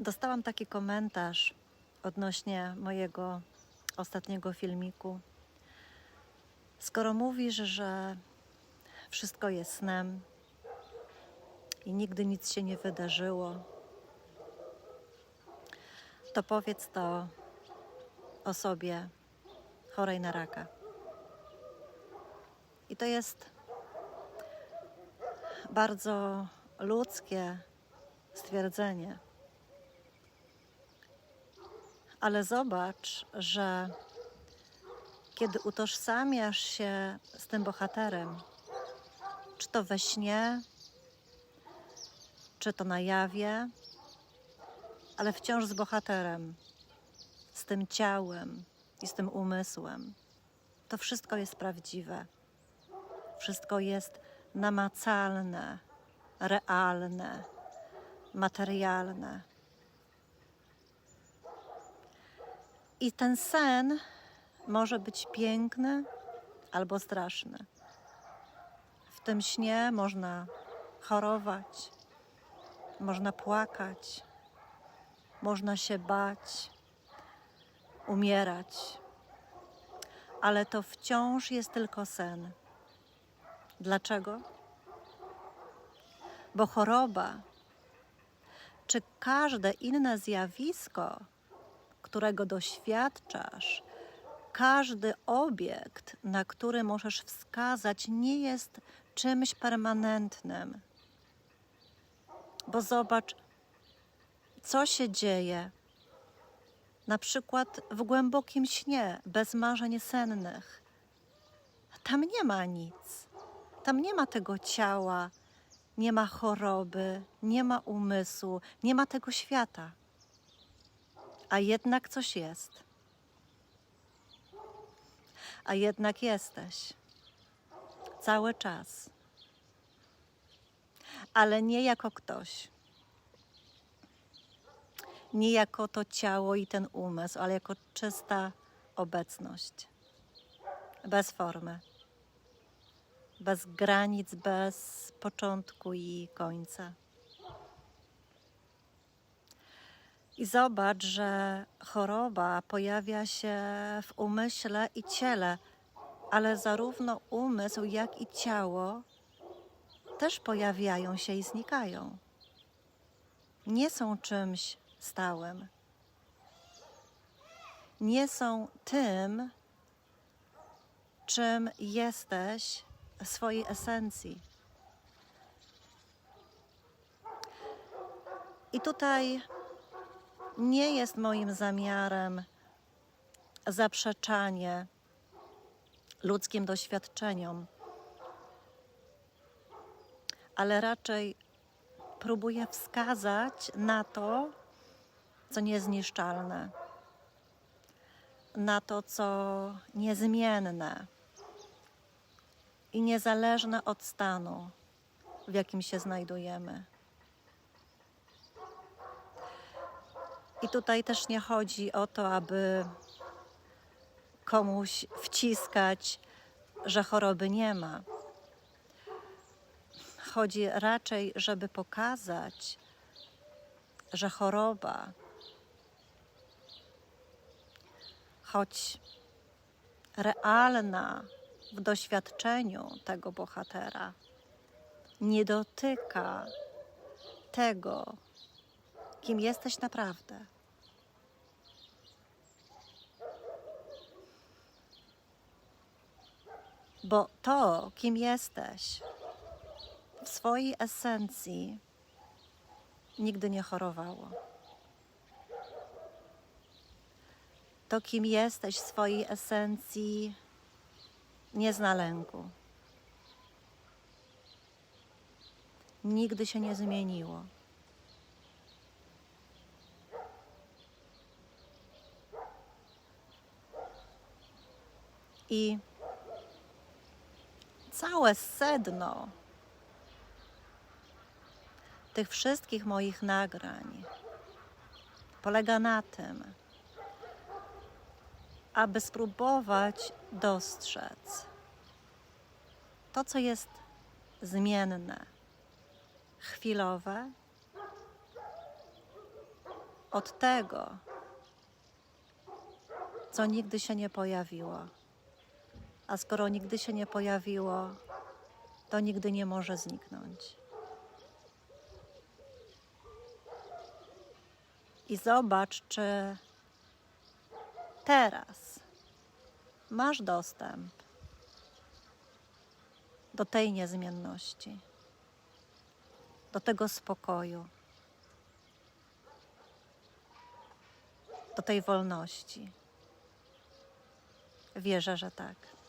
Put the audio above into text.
Dostałam taki komentarz odnośnie mojego ostatniego filmiku. Skoro mówisz, że wszystko jest snem i nigdy nic się nie wydarzyło, to powiedz to osobie chorej na raka. I to jest bardzo ludzkie stwierdzenie. Ale zobacz, że kiedy utożsamiasz się z tym bohaterem, czy to we śnie, czy to na jawie, ale wciąż z bohaterem, z tym ciałem i z tym umysłem, to wszystko jest prawdziwe. Wszystko jest namacalne, realne, materialne. I ten sen może być piękny albo straszny. W tym śnie można chorować, można płakać, można się bać, umierać, ale to wciąż jest tylko sen. Dlaczego? Bo choroba czy każde inne zjawisko, którego doświadczasz, każdy obiekt, na który możesz wskazać, nie jest czymś permanentnym. Bo zobacz, co się dzieje na przykład w głębokim śnie, bez marzeń sennych. Tam nie ma nic. Tam nie ma tego ciała, nie ma choroby, nie ma umysłu, nie ma tego świata. A jednak coś jest. A jednak jesteś. Cały czas. Ale nie jako ktoś. Nie jako to ciało i ten umysł, ale jako czysta obecność. Bez formy bez granic, bez początku i końca. I zobacz, że choroba pojawia się w umyśle i ciele, ale zarówno umysł, jak i ciało też pojawiają się i znikają. Nie są czymś stałym. Nie są tym, czym jesteś swojej esencji. I tutaj nie jest moim zamiarem zaprzeczanie ludzkim doświadczeniom, ale raczej próbuję wskazać na to, co niezniszczalne, na to, co niezmienne i niezależne od stanu, w jakim się znajdujemy. I tutaj też nie chodzi o to, aby komuś wciskać, że choroby nie ma. Chodzi raczej, żeby pokazać, że choroba, choć realna, w doświadczeniu tego bohatera nie dotyka tego, kim jesteś naprawdę. Bo to, kim jesteś, w swojej esencji nigdy nie chorowało. To, kim jesteś w swojej esencji, nie zna lęku. Nigdy się nie zmieniło. I całe sedno tych wszystkich moich nagrań polega na tym, aby spróbować dostrzec to, co jest zmienne, chwilowe, od tego, co nigdy się nie pojawiło. A skoro nigdy się nie pojawiło, to nigdy nie może zniknąć. I zobacz, czy teraz masz dostęp do tej niezmienności, do tego spokoju, do tej wolności. Wierzę, że tak.